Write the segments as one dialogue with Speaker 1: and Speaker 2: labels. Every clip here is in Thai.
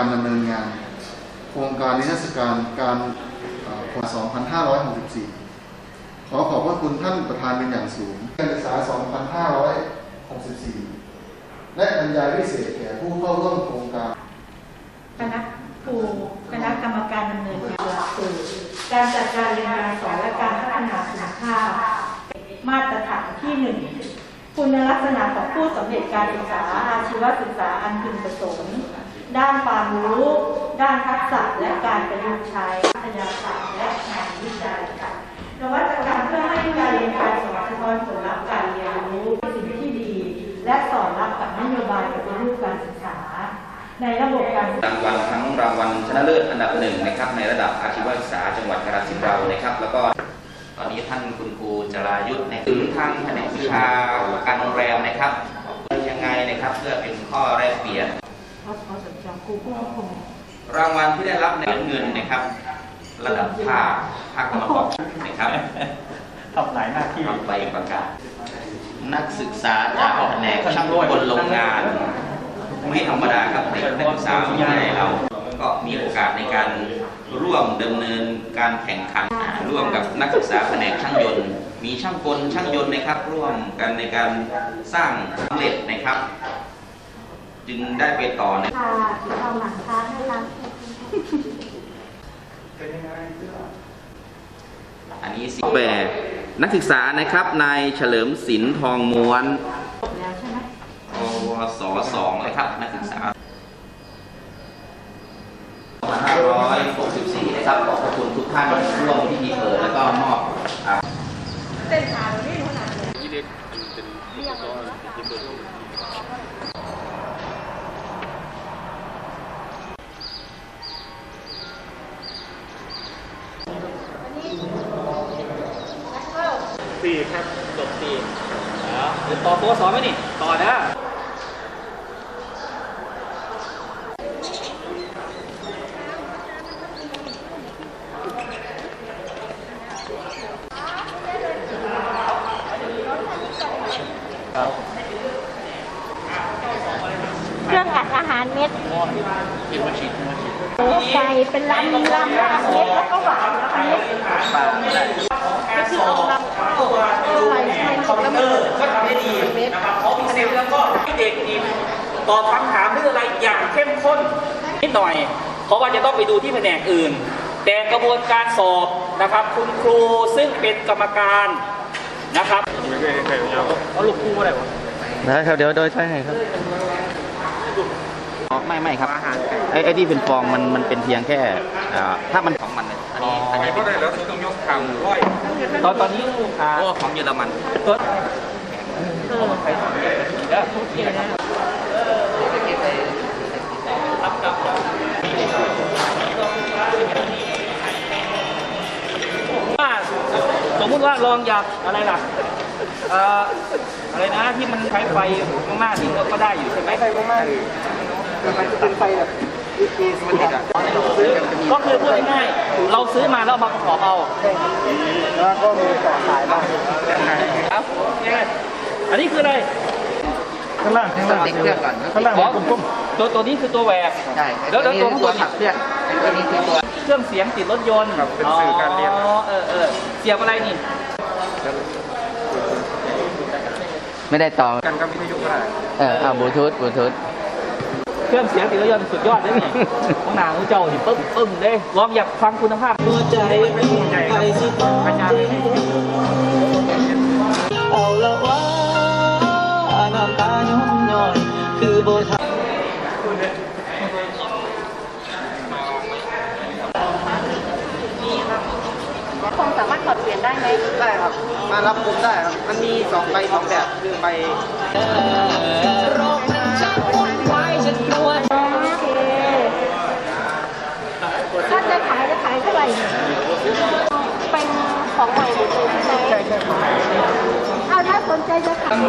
Speaker 1: กรรมการดำ
Speaker 2: เนินงาน โครงการนิทรรศการการพศ2564 ขอขอบพระคุณท่านประธานเป็นอย่างสูงการศึกษา 2564 และบรรยายพิเศษแก่ผู้เข้าร่วมโครงการ
Speaker 3: คณะครูคณะกรรมการดำเนินงานหลักสูตรการจัดการเรียนการสอนและการพัฒนาคุณภาพ มาตรฐานที่หนึ่งคุณลักษณะของผู้สำเร็จการศึกษาอาชีวศึกษาอันพึงประสงค์ ด้านความรู้ ด้านทักษะและการประยุกต์ใช้วิทยาศาสตร์และงานวิจัยนวัตกรรมเพื่อให้การเรียนการสอนสะท้อนผลลัพธ์การเรียนรู้สิ่งที่ดี และสอดรับกับนโยบายปฏิรูปการศึกษา ในระบบการ
Speaker 1: รางวัลทั้งรางวัลชนะเลิศอันดับหนึ่งนะครับในระดับอาชีวศึกษาจังหวัดกาฬสินธุ์เรานะครับ แล้วก็ตอนนี้ท่านคุณครูจรายุทธ์นถึงทางแผนกวิชาการโรงแรมนะครับยังไงนะครับเพื่อเป็นข้อแรกเปลี่ยน
Speaker 3: ขอขอสนใจครูผู้คง
Speaker 1: รางวัลที่ได้รับในเงินนะครับ ระดับภาคภาคตะวันออกนะครับ
Speaker 4: ทำหลายหน้าที่
Speaker 1: ทำใบประกาศ นักศึกษาจากแผนกช่างกลโรงงาน ไม่ธรรมดาครับเด็กนักศึกษาวิทยาลัยเรา ก็มีโอกาสในการร่วมดำเนินการแข่งขันอ่าร่วมกับนักศึกษาแผนกช่างยนต์ มีช่างกลช่างยนต์นะครับ ร่วมกันในการสร้างสำเร็จนะครับ จึงได้ไปต่อใน
Speaker 3: ค่ะสีทองหลังค้าให้รับ
Speaker 1: อันนี้สิแปดนักศึกษานะครับนายเฉลิมศิลป์ทองม้วน
Speaker 3: แล้วใช่ไหม
Speaker 1: ปวสสองนะครับ นักศึกษา2564นะครับขอบพระคุณทุกท่านที่ร่วมพิธีเปิดแล้วก็มอบอ่า
Speaker 3: เส้นทางนี่ขนาดเลย
Speaker 4: สี่ครับจบสี่แล้วเดี๋ยวต่อตัวสอนไหมนี่ ต่อนะ
Speaker 5: เครื่องอัดอาหารเม็ดไก่เป็นลำลำลำเม็ดแล้วก็หวานแล้วก็เม็ดก็คือเอาลำ ข้าวใส่ใส่
Speaker 6: คอมพิวเตอร์ก็ทำได้ดีนะครับขอพิเศษแล้วก็ให้เด็กนี่ตอบคำถามเรื่องอะไรอย่างเข้มข้นนิดหน่อย เพราะว่าจะต้องไปดูที่แผนกอื่น แต่กระบวนการสอบนะครับ คุณครูซึ่งเป็นกรรมการนะครับ
Speaker 4: เอาลูกคู่อะไรวะ
Speaker 1: ได้ครับเดี๋ยวโดยใช่ครับอ๋อไม่ไม่ครับไอ้ไอ้ที่เป็นฟองมันมันเป็นเพียงแค่อ่าถ้ามันของมันเลยอันนี้อันนี้เป็น
Speaker 6: ตอ นตอนนี้อ่า
Speaker 1: โอ้ของเยอรมัน
Speaker 6: ตัวว่าสมมุติว่าลองอยากอะไรล่ะเอ่ออะไรนะที่มันใช้ไฟมากๆนี่ก็ก็ได้อยู่ใช่ไหมไฟมากๆมันเป็นไฟแบบ ก็คือพูดง่ายๆเราซื้อมาแล้วเอามาประกอบเอาแล้วก็มีต่อสายบ้างครับอันนี้คืออะไร
Speaker 4: ข้างล่างข้างล่าง
Speaker 7: ติดเครื่องก่อน
Speaker 4: ข้างล่าง
Speaker 6: อ๋อ
Speaker 4: มันกลม
Speaker 6: ตัวตัวนี้คือตัวแหวก
Speaker 7: ใช่
Speaker 6: แล้วแล้ว
Speaker 7: นี่
Speaker 6: ตัว
Speaker 7: คือ
Speaker 6: ข้างบ
Speaker 7: ตัวนขับเคลื่อนอันนี้คือตัว
Speaker 6: เครื่องเสียงติดรถยนต์
Speaker 4: ครับเป็นสื่อการเรียน
Speaker 6: อ๋อเออเออเสียบอะไรนี่
Speaker 7: ไม่ได้ต่อ
Speaker 4: กันกับวิทยุก็ได้
Speaker 7: เออเอาบลูทูธบลูทูธ
Speaker 6: เครื่องเสียงติดรถยนต์สุดยอดเลยนี่ของหนาของเจ้านี่ปึ้มปึ้มเลยลองอยากฟังคุณภาพตัวใจ
Speaker 4: ใหญ่ครับอาจารย์
Speaker 6: เอาละว่าน้ำตาย้อนย้อนคือโบท
Speaker 5: คงสามารถถอดเปลี่ยนได้ไหม
Speaker 7: ได้ครับ มารับกลุ่มได้ครับ มันมีสองใบสองแบบคือใบ
Speaker 5: เป็
Speaker 3: นของใหม่ห
Speaker 5: มดเลยใช่ไหมเอาถ้าสนใจจะขาย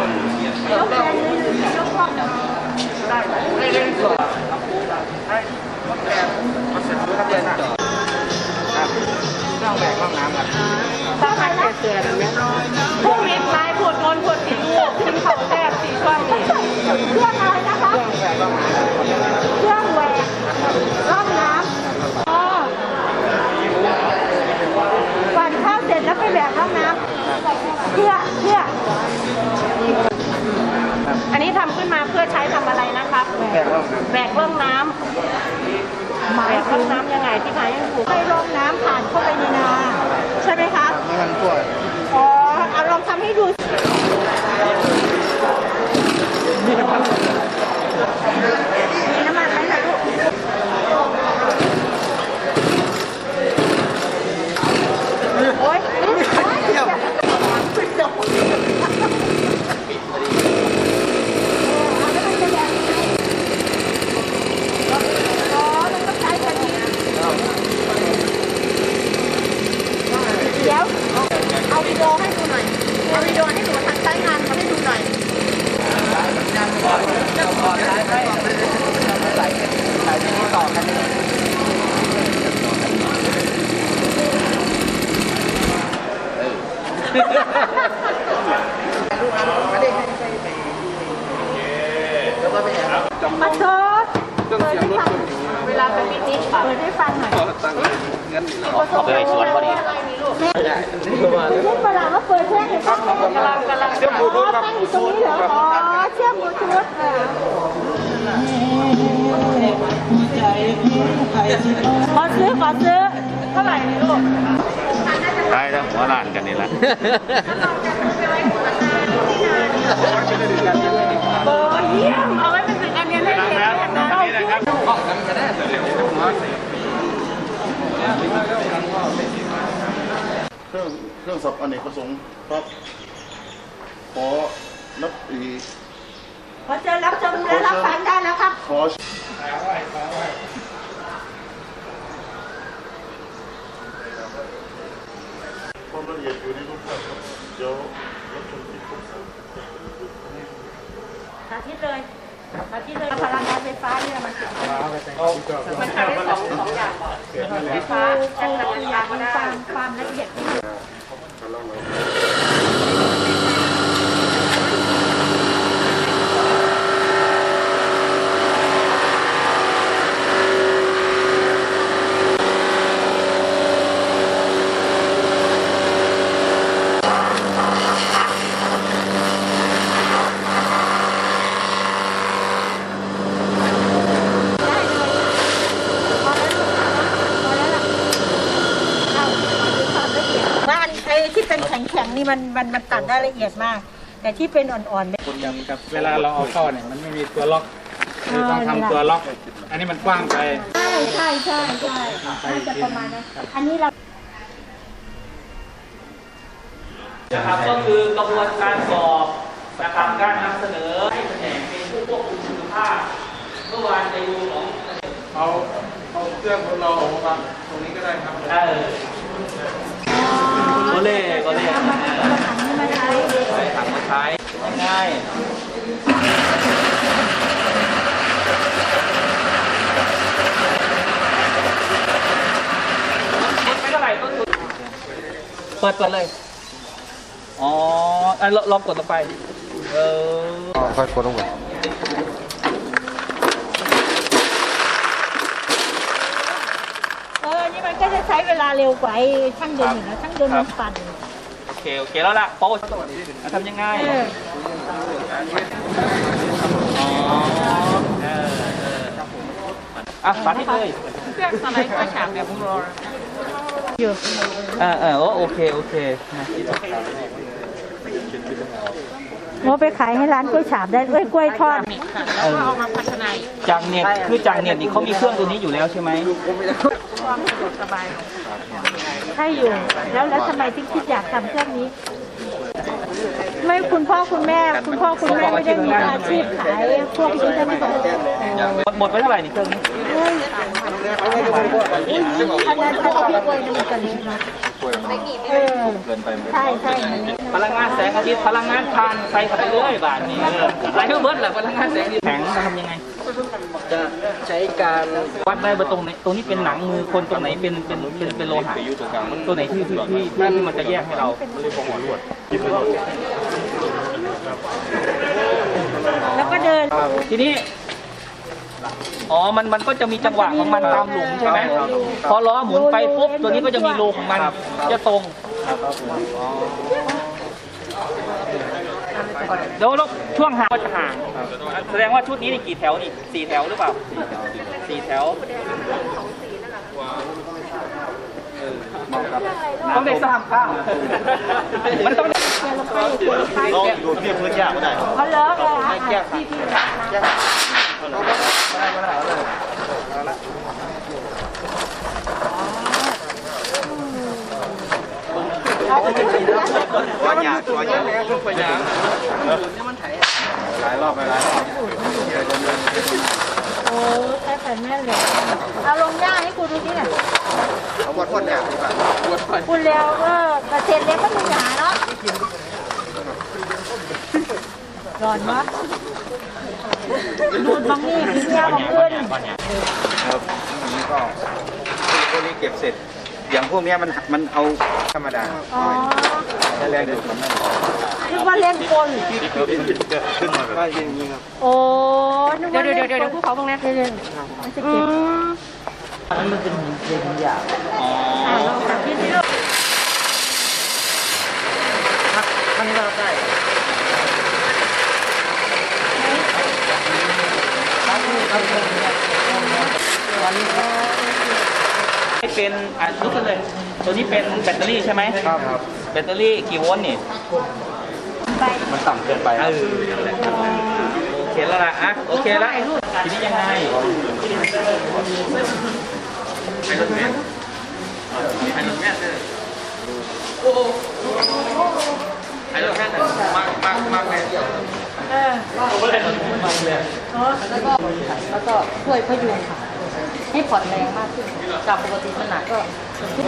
Speaker 5: ยกแรงหรื
Speaker 3: ยกพวกได้ได้เล่นสวนได้ย
Speaker 5: กแรงมา
Speaker 3: เสร็จแล้วก็เดินอะครับเครื่งแบกห้องน้ำครับำอะไรนะคะ
Speaker 5: แบกห้องน้ำ
Speaker 3: แหวกร่องน้ำแหวกร่องน้ำยังไงที่ไหนยังถูกให้ร่องน้ำผ่านเข้าไปในนาใช่ไหมคะ
Speaker 5: ให้มันทั่ว
Speaker 3: อ๋อเอาลองทำให้ดูมีน้ำมันมีน้ำมันไหมล่ะลูกโอ๊ยอ๋อมันต้องใช้แบบนี้เดี๋ยว เอาวิดีโอให้ดูหน่อย เอาวิดีโอให้ดูทางใช้งานเขาให้ดูหน่อย มาโชว์เปิดให้ฟังเวลาไปปิกนิกเปิดให้ฟังหน่อย
Speaker 1: เอาไปไว้สวนพอดี
Speaker 3: เล่นประหลาดว่าเปิดเครื่องให้ฟังกำลังกำลังเชื่อมบลูทูธครับตั้งอยู่ตรงนี้เหรอ อ๋อ เชื่อมบลูทูธอะ ขอซื้อขอซื้อเท่าไหร่นี่ลูก
Speaker 4: ได้แล้วหัวล้านกันนี่แหละ
Speaker 3: โอ้เยี่ยมเอาไว้เป็นสิ่งอันเนี้ยเล่นเล่นนะเราคิด
Speaker 8: เครื่องเครื่องสับอเนกประสงค์ครับขอรับอี
Speaker 3: ขอเจอรับชมและรับฟังได้แล้วครับ
Speaker 8: ขอความละเอียดอยู่ในรูปภาพครับเดี๋ยวรับชมที่ผมสั่ง
Speaker 3: สาธิตเลยสาธิตเลยพลังงานไฟฟ้าเนี่ยมันมันทำได้สองสองอย่างไฟฟ้ากับพลังงานมันความความละเอียดที่มัน ว่าอันไอ้ที่เป็นแข็งๆนี่ มันมันมันตัดได้ละเอียดมาก แต่ที่เป็นอ่อนๆเนี่ย
Speaker 4: กับกับเวลาเราเอาเข้าเนี่ยมันไม่มีตัวล็อกคือต้องทำตัวล็อก อันนี้มันกว้างไป
Speaker 3: ใช่ใช่ใช่ใช่น่าจะประมาณนั้นอันนี้เรา
Speaker 6: นะครับก็คือกระบวนการสอบนะครับการนำเสนอให้แผนกเป็นผู้ควบคุมคุณภาพเมื่อวานไปดูของ
Speaker 8: เอาเอาเครื่องของเราออกมาวางตรงนี้ก็ได้ครับ
Speaker 6: เออโก็เล่โกเล่
Speaker 3: เอามาเอาถังมาใช้
Speaker 6: ถังมาใช้ง่ายไม่เท่าไหร่ต้นทุนเปิดเปิดเลย อ๋ออะลองลองกดลงไป เออ
Speaker 8: ค่อยกดลงไป
Speaker 3: เออนี่มันก็จะใช้เวลาเร็วกว่าไอ้ช่างยนต์อีกนะช่างยนต์มันปั่น
Speaker 6: โอเคโอเคแล้วล่ะโป๊ะอะทำยังไง
Speaker 3: เออ
Speaker 6: อ๋อเออเอออะสาธิตเลย
Speaker 3: เครื่องสไลด์กระฉากแบบรอ
Speaker 6: อ่าเออโอเคโอเคนะ
Speaker 3: โมไปขายให้ร้านกล้วยฉาบได้เอ้ยกล้วยทอด
Speaker 6: เออจังเนี่ยคือจังเนี่ยนี่เขามีเครื่องตัวนี้อยู่แล้วใช่ไหม
Speaker 3: ใช่อยู่ แล้วแล้วทำไมถึงคิดอยากทำเครื่องนี้ ไม่คุณพ่อคุณแม่ คุณพ่อคุณแม่ไม่ได้มีอาชีพขายพวกนี้ใช่ไหมคะ
Speaker 6: หมดหมดไปเท่าไหร่นี่เครื่องนี้
Speaker 3: โอ้เลยอันนั้นถ้าเอาพี่กล้วย
Speaker 6: พลังงานแสงอาทิตย์พลังงานทานใส่เข้าไปเลยบาทนี้ออใส่เข้าเบิร์ดแหละพลังงานแสงอาทิตย์แข็งจะทำยังไง
Speaker 7: จะใช้การ
Speaker 6: วัดได้ว่าตรงไหนตรงนี้เป็นหนังมือคนตรงไหนเป็นเป็นเป็นเป็นโลหะตัวไหนที่ที่ที่ที่มันจะแยกให้เรา
Speaker 3: แล้วก็เดิน
Speaker 6: ทีนี้ อ๋อ มันมันก็จะมีจังหวะของมันตามหลุมใช่ไหมพอล้อหมุนไปปุ๊บตัวนี้ก็จะมีรูของมันจะตรงเดี๋ยวแล้วช่วงห่างก็จะห่างแสดงว่าชุดนี้นี่กี่แถวนี่สี่แถวหรือเปล่าสี่แถว ต้องได้สามข้างมันต้องได้
Speaker 7: ลองดูเพียงพื้นยากก็ได้
Speaker 3: เขาเลิกแล้วอะที่ที่
Speaker 7: ตัวยากตัวยากตัวยากหลายรอบไปหลายรอบ
Speaker 3: โอ้ ใช้แผ่นแม่เหล็กเอาลงย่าให้คุณดูที่ไหน
Speaker 7: เอาวัดวัดยากดีกว่าวัดไป
Speaker 3: คุณแล้วก็กระเซ็นเล็กก็มีหนาเนาะร้อนมากดูดบางนี่พี่ยาบางขึ้น
Speaker 7: ครับอันนี้ก็พวกนี้เก็บเสร็จ อย่างพวกเนี้ยมันมันเอาธรรมดา
Speaker 3: อ๋อ
Speaker 7: แต่แรงดูดมันไม่
Speaker 3: คิดว่าเล่นกล
Speaker 7: ขึ้นมา แบบอย่างนี้ครับ
Speaker 3: โอ้นึกว่าเดี๋ยวเดี๋ยวเดี๋ยวพวกเขาบ้างนะเดี๋ยวมันจะเก็บ
Speaker 6: อ๋อ
Speaker 3: อ่าลองตัดที่นี่ลูก
Speaker 7: ข้างหน้าได้
Speaker 6: ให้เป็นอะลุกขึ้นเลย ตัวนี้เป็นแบตเตอรี่ใช่ไหม
Speaker 7: ครับ
Speaker 6: แบตเตอรี่กี่โวลต์นี่
Speaker 3: ไป
Speaker 7: มันต่ำเกินไป
Speaker 6: เออโอเคแล้วล่ะอะโอเคแล้วทีนี้ยังไงไอ้รถแม่มากมากมากเลย
Speaker 3: เออเนาะแล้วก็แล้วก็ช่วยพยุงค่ะให้ผ่อนแรงมากขึ้นจากปกติขนาดก็ท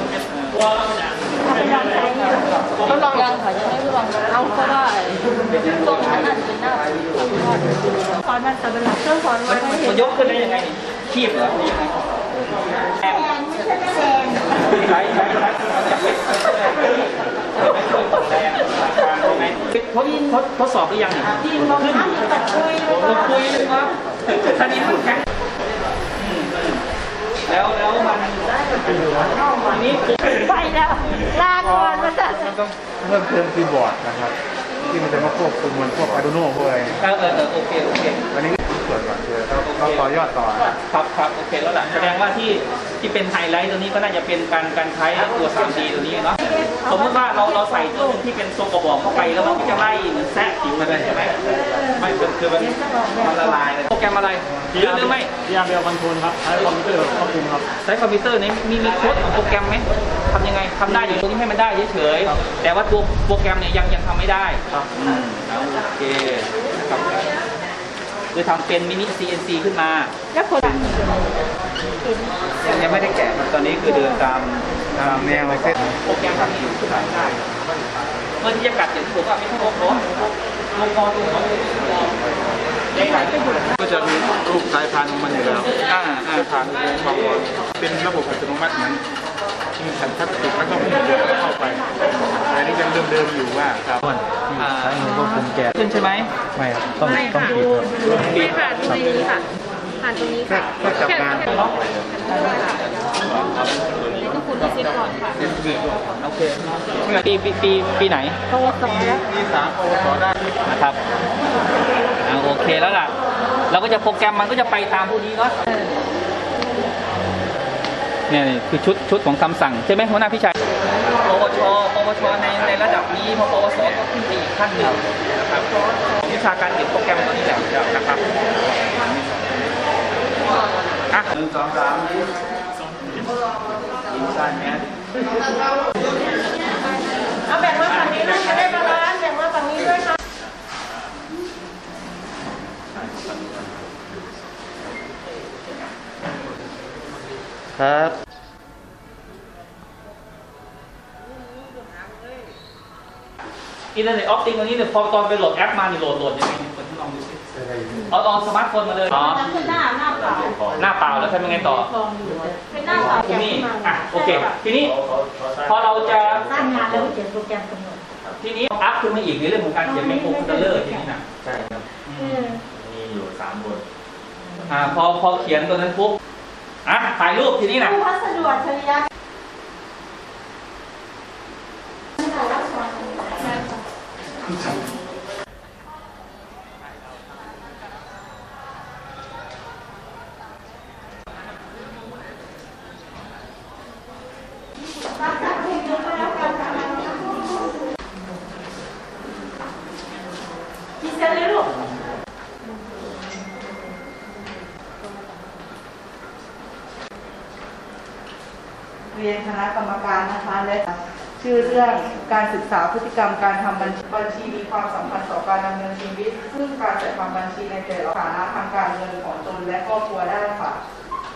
Speaker 3: ำไปลองใช้เนี่ยทดลองยังค่ะยังไม่ทดลองเอาก็ได้ตรงนั้นน่าจะเป็นหน้าสอนมันแต่เป็นหลักเครื่องสอนไว้ให้เห็
Speaker 6: มัน
Speaker 3: น
Speaker 6: ยกขึ้นได้ยังไงนี่คีบเหรอหรือยังไงแซงใช้ใช้ใช้ทดทดทดสอบหรือยังเนี่ย
Speaker 3: ดินลงน้ำตะกุย
Speaker 6: ลงคุยเลยครับท่านี้มันแข็ง แล้วแล้วมันทีนี้
Speaker 3: ไปแล้วลาก่อนมาจัด
Speaker 2: มันต้องเพิ่มเติมคีย์บอร์ดนะครับ ที่มันจะมาควบคุมมันพวก Arduino พวกอะไร
Speaker 6: เออเออเออโอเคโอเค
Speaker 2: อันนี้ ส่วนก่อนคือเราเราต่อยอดต่อ
Speaker 6: ครับครับโอเคแล้วล่ะแสดงว่าที่ที่เป็นไฮไลท์ตัวนี้ก็น่าจะเป็นการการใช้ตัว 3D ตัวนี้เนาะสมมติว่าเราเราใส่ตัวหนึงที่เป็นทรงกระบอกเข้าไปแล้วมันก็จะไล่เหมือนแทะผิวมันเลยใช่ไหมไม่คือคือมันมันละลายเลยโปรแกรมอะไรหรือหรือไม่
Speaker 4: ยามเดียวคอนโทรลครับใช้คอมพิวเตอร์ควบคุมครับ
Speaker 6: ใช้คอมพิวเตอร์นี้มีมีโค้ดของโปรแกรมไหมทำยังไงทำได้อยู่ตรงนี้ให้มันได้เฉยๆแต่ว่าตัวโปรแกรมเนี่ยยังยังทำไม่ได้ครับอืมเอาโอเคนะครับ คือทำเป็นมินิ CNC ขึ้นมา
Speaker 3: แล้วคน
Speaker 7: ยังไม่ได้แกะมันตอนนี้คือเดินตามตามแนวเส้น
Speaker 6: โปรแกรมทำนี้ขึ้นมาได้เมื่อที่จะกัดอย่างที่ผมว่าไม่ต้องลงล้อลงคอลงคอลงคอได้หลายประโยชน์
Speaker 7: ก็จะมีรูปสายพานของมันอยู่แล้ว
Speaker 6: อ่าอ่า
Speaker 7: สายพานความร้อนเป็นระบบอัตโนมัติเหมือนมีสันทัดติดแล้วก็มีเดือเข้าไปแต่อันนี้ยังเดิมๆอยู่ว่าครับ
Speaker 6: อ่าใช้มือควบคุมแกขึ้นใช่ไหม
Speaker 7: ไม่ครับต้อง
Speaker 5: ไม่ค่ะไม่ค่ะตรงนี้ค่ะผ่านตรงนี้ค่ะ
Speaker 7: แค่จับงาน
Speaker 6: เนาะ
Speaker 5: ต้องคุณรีเซ็ตก่อนค่ะ
Speaker 6: โอเคปีปีปีปีไหน
Speaker 3: โตสองแล้ว
Speaker 7: มีสามปวสได้
Speaker 6: นะครับอ่าโอเคแล้วล่ะ เราก็จะโปรแกรมมันก็จะไปตามพวกนี้เนาะเนี่ยนี่คือชุดชุดของคำสั่งใช่ไหมหัวหน้าพี่ชัยป วช ปวช ในในระดับนี้พอปวสก็ขึ้นไปอีกขั้นหนึ่งนะครับวิชาการเขียนโปรแกรมตัวนี้แหละนะครับอะ
Speaker 7: หนึ่งสองสามอินซานแมส
Speaker 3: เอาแบ่งมาฝั่งนี้ด้วยจะได้บาลานซ์แบ่งมาฝั่งนี้ด้วยค่ะ
Speaker 1: ครับ
Speaker 6: อินเทอร์เน็ตออฟติงอันนี้เนี่ยพอตอนไปโหลดแอปมานี่โหลดโหลดยังไงเนี่ยคนที่ลองดูสิเอาเอาสมาร์ทโฟนมาเลยอ๋อ
Speaker 5: นั่นคือหน้าหน้าเปล่า
Speaker 6: หน้าเปล่าแล้วทำยังไงต่อ
Speaker 5: เป็นหน้าเปล่า
Speaker 6: ทีนี้อะโอเค ทีนี้พอเราจะ
Speaker 3: สร้างงานแล้วเขียนโปรแกรมกำหนด
Speaker 6: ทีนี้อัพขึ้นมาอีกในเรื่องของการเขียนไมโครคอนโทรลเลอร์ทีนี้นะ
Speaker 1: ใช่ครับ
Speaker 3: เออ
Speaker 1: มีอยู่สามบท
Speaker 6: อ่าพอพอเขียนตัวนั้นปุ๊บอะถ่ายรูปทีนี้นะ
Speaker 3: ผู้พัสดุอัจฉริยะ พิเศษเลยลูก
Speaker 9: เรียนคณะกรรมการนะคะและ ชื่อเรื่องการศึกษาพฤติกรรมการทำบัญชีบัญชีมีความสำคัญต่อการดำเนินชีวิต ซึ่งการจัดทำบัญชีในแต่ละฐานะทางการเงินของตนและครอบครัวได้ค่ะ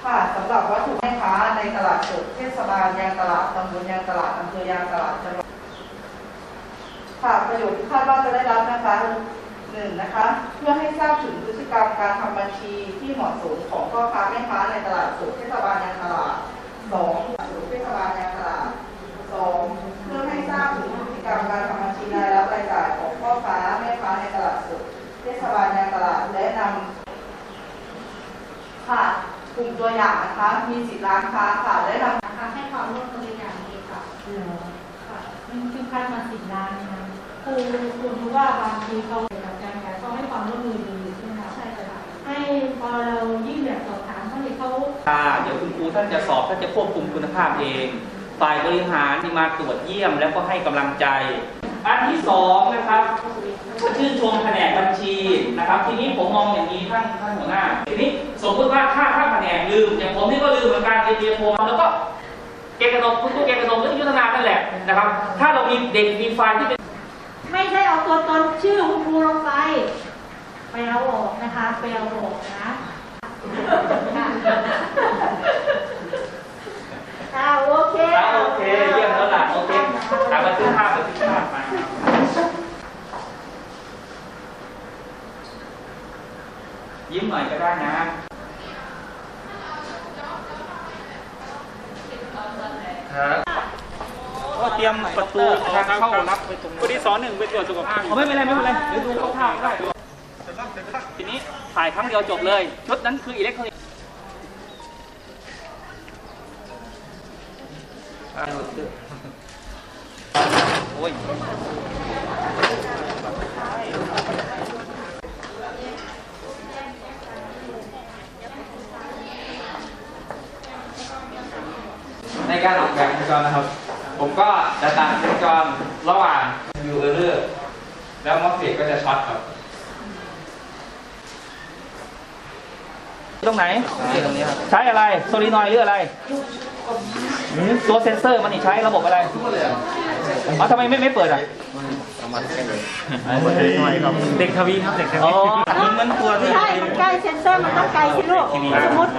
Speaker 9: ค่ะสำหรับวัตถุแม่ค้าในตลาดสดเทศบาลยางตลาดตำบลยางตลาดอำเภอยางตลาดจังหวัดค่ะประโยชน์ที่คาดว่าจะได้รับนะคะหนึ่งนะคะเพื่อให้ทราบถึงพฤติกรรมการทำบัญชีที่เหมาะสมของพ่อค้าแม่ค้าในตลาดสดเทศบาลยางตลาดสองศูนย์เทศบาลยางตลาดสองเพื่อให้ทราบถึงพฤติกรรมการทำบัญชีรายรับรายจ่ายของพ่อค้าแม่ค้าในตลาดสดเทศบาลยางตลาดและนำค่ะกลุ่ม ตัวอย่างนะคะ มีสิทธิร้านค้าค่ะและนำ
Speaker 5: นะคะให้ความร่วมมืออย่างดีค่ะ
Speaker 3: ค่ะมันคือคัดมาสิบล้านนะครูครูรู้ว่าบางทีเขาเกี่ยวกับการขายเขาให้ความร่วมมือดีใช่ไหมคะ
Speaker 5: ใช่ค่ะ
Speaker 3: ให้พอเรายิ่งแบบสอบถามเขาเนี่ยเขา
Speaker 6: ค่ะเดี๋ยวคุณครูท่านจะสอบท่านจะควบคุมคุณภาพเอง ฝ่ายบริหารที่มาตรวจเยี่ยมแล้วก็ให้กำลังใจ อันที่สองนะครับชื่นชมแผนกบัญชีนะครับ ทีนี้ผมมองอย่างนี้ท่านท่านหัวหน้าทีนี้ สมมติว่าถ้าถ้าแผนกลืมอย่างผมนี่ก็ลืมเหมือนกันเรียนเรียนโฟมแล้วก็เกณฑ์กระนมคุณครูเกณฑ์กระนมและยุทธนานั่นแหละนะครับ ถ้าเรามีเด็กมีไฟล์ที่เป็น
Speaker 3: ไม่ใช่เอาตัวตนชื่อคุณครูลงไป ไปเอาออกนะคะ ไปเอาออกนะอ่าโอเค
Speaker 6: อ่าโอเคเยี่ยมแล้วล่ะโอเคอ่าบันทึกภาพบันทึกภาพมายิ้มหน่อยก็ได้นะ
Speaker 4: ก็เตรียมประตูทางเข้ารับไปตรงพอดีสอนหนึ่งไปตรวจสุขภาพ
Speaker 6: เอาไม่เป็นไรไม่เป็นไรเดี๋ยวดูคร่าวๆได้ทีนี้ถ่ายครั้งเดียวจบเลยชุดนั้นคืออิเล็กทรอนิกส์โอ้ยในการออก แบบวงจรนะครับ ผมก็จะตัดวงจรระหว่างยูเออร์แล้วมอสเฟกก็จะช็อตครับตรงไหน
Speaker 1: ตรงนี้ครับ
Speaker 6: ใช้อะไรโซลินอยด์หรืออะไรหืมตัวเซนเซอร์มันนี่ใช้ระบบอะไรอ๋อทำไมไม่ไม่เปิดอะเด็กทวีครับเด็กทวีอ๋อมันตัวที่
Speaker 3: ใช่มันใกล้เซ็นเซอร์มันต้องไกลสิลูกสมมติ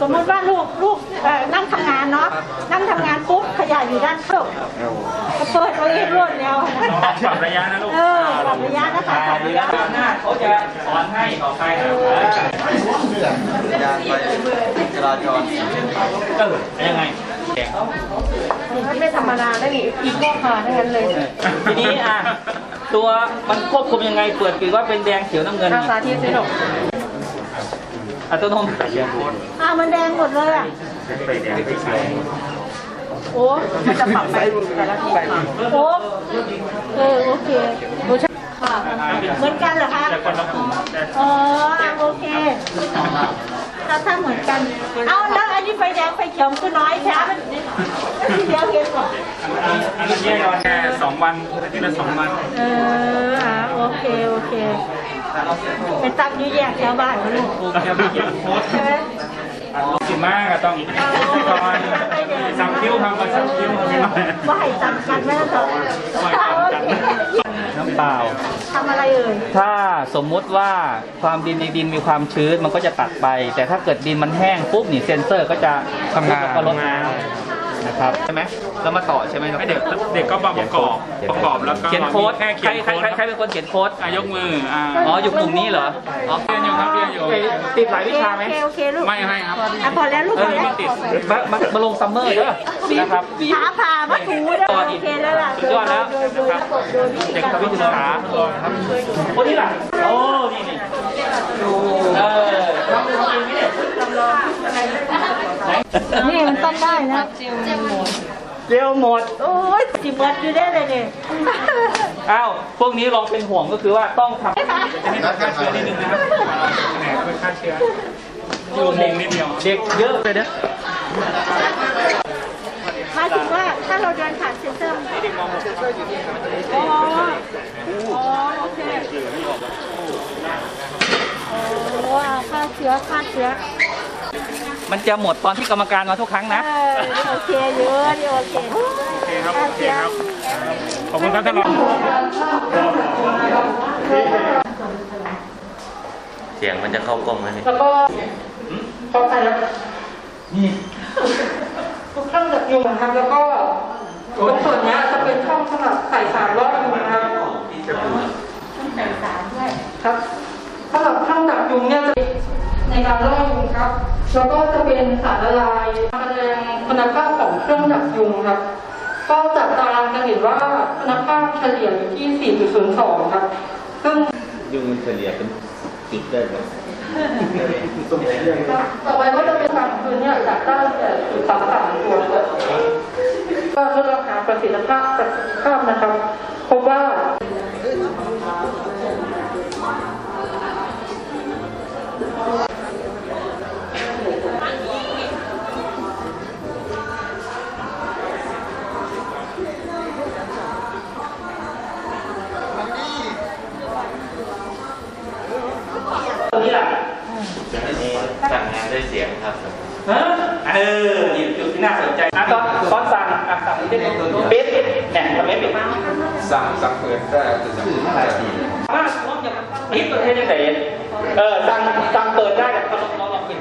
Speaker 3: สมมติว่าลูกลูกเอ่อนั่งทำงานเนาะนั่งทำงานปุ๊บข ยะอยู่ด้านข้างก็เปิดไว้รวดแล้ว
Speaker 4: ปรับระยะนะลูก
Speaker 3: เออปรับระยะนะคะปรับ
Speaker 6: ดี
Speaker 3: ระ
Speaker 6: แล้
Speaker 3: ยะ
Speaker 6: วหน้าเขาจะสอนให้ต่อไปนะ
Speaker 1: ยานไฟจราจร
Speaker 6: เออยังไง
Speaker 5: มันไม่ธรรมดาได้อีกข้อหาทั้งนั้นเลย
Speaker 6: ทีนี้อะตัวมันควบคุมยังไงเปิดปิดว่าเป็นแดงเขียวน้ำเงิน
Speaker 5: ภาษาที่สิลูก
Speaker 6: อัตโนมัติ
Speaker 3: อ่ามันแดงหมดเลยอะ โอ้
Speaker 5: มันจะปรับไปแต่ละทีค่ะ
Speaker 3: โอ้เออโอเคโอ้ใช่ค่ะ เหมือนกันเหรอคะ
Speaker 4: แต่คนละกลุ่มแต่
Speaker 3: อ๋ออะโอเคถ้าถ้าเหมือนกัน เอาแล้วอันนี้ไฟแดงไฟเขียวมันก็น้อยแท้มันเดี๋ยวเห็นก่อน
Speaker 4: อันนี้แยกกันแค่สองวันอาทิตย์ละสองวัน
Speaker 3: เอออะโอเคโอเคไปตักอยูแยกแถวบ้านมาลูก
Speaker 4: ครูแค่ไม่เขียนโพสต์
Speaker 3: ใช่ไหม
Speaker 4: กินมากอะต้องประมาณสาม คิ้วทำมาสามคิ้วนิดหน่อย
Speaker 3: ว่าให้ตักกันแม่ต่อโอเค
Speaker 6: เปล่า
Speaker 3: ทำอะไรเอ่ย
Speaker 6: ถ้าสมมุติว่าความดินในดินมีความชื้นมันก็จะตัดไป แต่ถ้าเกิดดินมันแห้งปุ๊บนี่เซนเซอร์ก็จะทำงานก็ลดน้ำนะ ครับใช่ไหมแล้วมาต่อใช่ไหมครับ
Speaker 4: ให้เด็กเด็กก็มาประกอบประกอบแล้วก็
Speaker 6: เขียนโค้ด
Speaker 4: แค่
Speaker 6: ใคร
Speaker 4: เขียน
Speaker 6: ใคร
Speaker 4: โค้ด
Speaker 6: ใครใครเป็นคนเขียนโค้ด
Speaker 4: อะยกมืออ่า
Speaker 6: อ๋ออยู่กลุ่มนี้เหรออ๋อ
Speaker 4: เรียนอยู่ครับเรียนอยู่
Speaker 6: โอเคติดหลายวิชาไหม
Speaker 3: โอเคโอเคลูก
Speaker 4: ไม่ให้ครับ
Speaker 3: อะพอแล้วลูก
Speaker 6: เอ
Speaker 3: พอ
Speaker 6: อ
Speaker 3: แล้ว
Speaker 6: มามามาลงซัมเมอร์เด้อนะครับ
Speaker 3: ขาผ่ามาถูได้โอเคแล้วล่ะ
Speaker 6: สุดยอดแล้ว
Speaker 3: โดยโดยระบบโดยวิธี
Speaker 6: เด็ก
Speaker 3: การ
Speaker 6: ทำวิศึกษาคนนี้ล่ะโอ้นี่นี่เออทำทำเองไหมเนี่ย
Speaker 3: นี่มันต้องได้นะ
Speaker 6: เร็วหมด
Speaker 3: โอ้ยสิบวัดอยู่ได้เลยเนี่ย
Speaker 6: อ้าวพวกนี้ลองเป็นห่วงก็คือว่าต้องทำ
Speaker 4: จะให้ฆ่าเชื้อนิดนึงนะครับแผนกไปฆ่าเชื้ออยู่มุมนิดเดียว
Speaker 6: เด็กเยอะเลยนะ
Speaker 3: หมายถึงว่าถ้าเราเดินผ่านเซ็นเซอร์มันอ๋ออ๋อโอเคโอ้ฆ่าเชื้อฆ่าเชื้อ
Speaker 6: มันจะหมดตอนที่กรรมการมาทุกครั้ง
Speaker 3: เอ
Speaker 6: นะ
Speaker 3: อนี่โอเคเยอะนี่โอเค
Speaker 4: โอเคครับ
Speaker 3: ฆ่า
Speaker 4: โอเค
Speaker 3: เชื้อ
Speaker 4: ครับ ขอบคุณครับท่านรอง
Speaker 1: เสียงมันจะเข้ากล้องไหมเนี่ย
Speaker 10: แล้วก็พอไปแล้ว
Speaker 6: นี่
Speaker 10: ทุกเครื่องจับยุงนะครับ แล้วก็ตรงส่วนเนี้ยจะเป็นช่องสำหรับใส่สารรอบยุงนะครับ
Speaker 3: ใส่สารด้วย
Speaker 10: ครับสำหรับเครื่องจับยุงเนี่ยจะเป็น ในการล่อยุงครับ แล้วก็จะเป็นสารละลายแสดงคุณภาพของเครื่องจับยุงครับ ก็จากตารางจะเห็นว่าคุณภาพเฉลี่ยอยู่ที่ 4.02 ครับ ซึ่ง
Speaker 1: ยุงมันเฉลี่ยเป็นจุดได้ไหม
Speaker 10: ต่อไปก็จะเป็นฝั่งคืนเนี่ยจากได้แต่จุดสามสามตัวครับก็เรื่องหาประสิทธิภาพประสิทธิภาพนะครับพบว่า
Speaker 1: เอ
Speaker 6: อนี่จุดที่น่าสนใจอะตอนตอนสั่งอะสั่งนี่ได้ปิดเนี่ยทำไมปิด
Speaker 11: สั่งสั่งเปิดได้แต่สั่งไม่ได้
Speaker 6: มากน้องจะปิดประเทศยังไงเออสั่งสั่งเปิดได้แต่ก็ลองลองลองปิด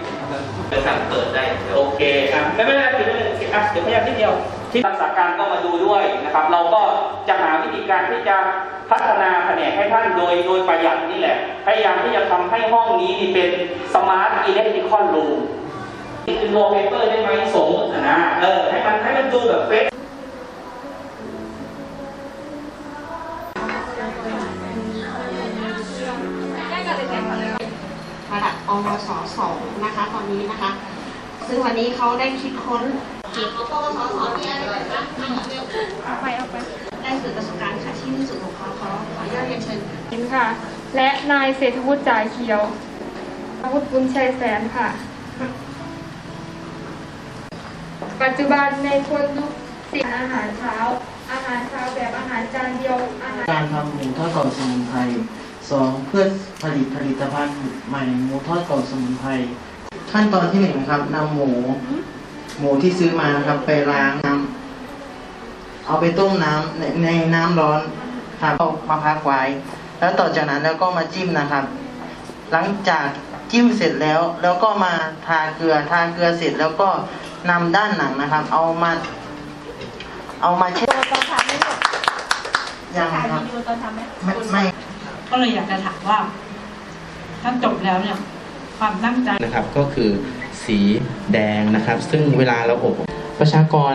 Speaker 1: เป็นสั่งเปิดได้เดี๋ยว
Speaker 6: โอเคอะไม่ไม่ไม่ปิดไม่เป็นอะเดี๋ยวพยายามนิดเดียวที่รักษาการก็มาดูด้วยนะครับ เราก็จะหาวิธีการที่จะพัฒนาแผนกให้ท่านโดยโดยประหยัดนี่แหละ พยายามที่จะทำให้ห้องนี้นี่เป็นสมาร์ทอิเล็กทริคอลรูม เป็นวอลเปเปอร์ได้ไหมสมมตินะเออให้มันให้มันดูแบบเฟซ
Speaker 12: ระดับอนสสองนะคะตอนนี้นะคะ ซึ่งวันนี้เขาได้คิดค้นเกี่ยวกับปวสสมีอะไรบ้างคะเอาไปเอาไปได้สื่อประสบการณ์ค่ะที่ที่สุดของเขาขอขออนุญาตเรียนเชิญ
Speaker 13: ค่ะ และนายเศรษฐวุฒิจ่ายเขียวอาวุธบุญชัยแสนค่ะ ปัจจุบันในคนทุกสิ่งอาหารเช้า อาหารเช้าแบบอาหารจานเดียวอาหาร
Speaker 14: การทำหมูทอดกรอบสมุนไพรสองเพื่อผลิตผลิตภัณฑ์ใหม่หมูทอดกรอบสมุนไพรขั้นตอนที่หนึ่งครับนำหมูหมูที่ซื้อมานะครับไปล้างน้ำเอาไปต้มน้ำในในน้ำร้อนครับเอามาพักไว้ แล้วต่อจากนั้นแล้วก็มาจิ้มนะครับ หลังจาก จิ้มเสร็จแล้ว แล้วก็มาทาเกลือ ทาเกลือเสร็จแล้วก็นำด้านหนังนะครับ เอามา เอามาเช็ด
Speaker 3: ตอนทำไหมลูก
Speaker 14: ยัง
Speaker 3: ถ่าย
Speaker 14: ครั
Speaker 3: วิ
Speaker 14: บ
Speaker 3: ดีโอตอนทำไหม
Speaker 14: ไม่ไม่
Speaker 10: ก็เลยอยากจะถามว่า ถ้าจบแล้วเนี่ย ความตั้งใจ
Speaker 15: นะครับก็คือสีแดงนะครับ ซึ่งเวลาเราอบประชากร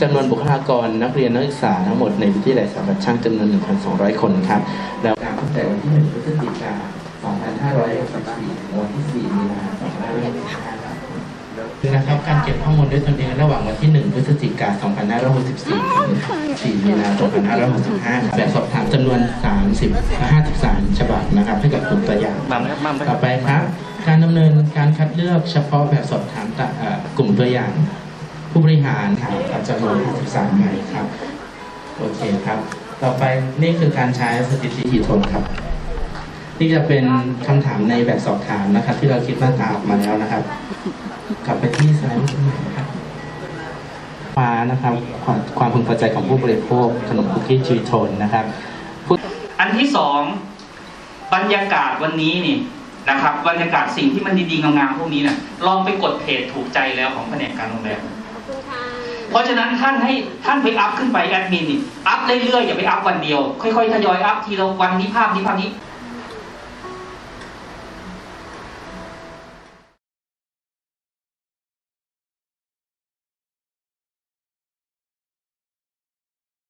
Speaker 15: จำนวนบุคลากรนักเรียนนักศึกษาทั้งหมดในวิทยาลัยสถาปัตย์ช่างจำนวน 1,200 คนครับ แล้วตั้งแต่วันที่ 1 พฤศจิกายน 2564ถึงวันที่4มีนาคม2565ครับนะครับ การเก็บข้อมูลด้วยตนเองระหว่างวันที่ 1 พฤศจิกายน 2564 ถึง 4 มีนาคม 2565ครับแบบสอบถามจำนวน 30 53 ฉบับนะครับให้กับกลุ่มตัวอย่าง
Speaker 6: มั่มครับมั่ม
Speaker 15: ต่อไปครับ การดำเนินการคัดเลือกเฉพาะแบบสอบถามตะเอ่อกลุ่มตัวอย่าง ผู้บริหารครับจำนวน 53หมายครับ โอเคครับ ต่อไปนี่คือการใช้สถิติหีทนครับ นี่จะเป็นคำถามในแบบสอบถามนะครับ ที่เราคิดว่าตามมาแล้วนะครับ กลับไปที่สไลด์ใหม่ครับมานะครับความความพึงพอใจของผู้บริโภคขนมคุกกี้ชีทนนะครับ
Speaker 6: อันที่สองบรรยากาศวันนี้นี่นะครับ บรรยากาศสิ่งที่มันดีๆงามๆพวกนี้เนี่ยลองไปกดเพจถูกใจแล้วของแผนกการโรงแรมเพราะฉะนั้นท่านให้ท่านไปอัพขึ้นไปแอดมินนี่อัพเรื่อยๆอย่าไปอัพวันเดียว ค่อยๆทยอยอัพทีละวันนี้ภาพนี้ภาพนี้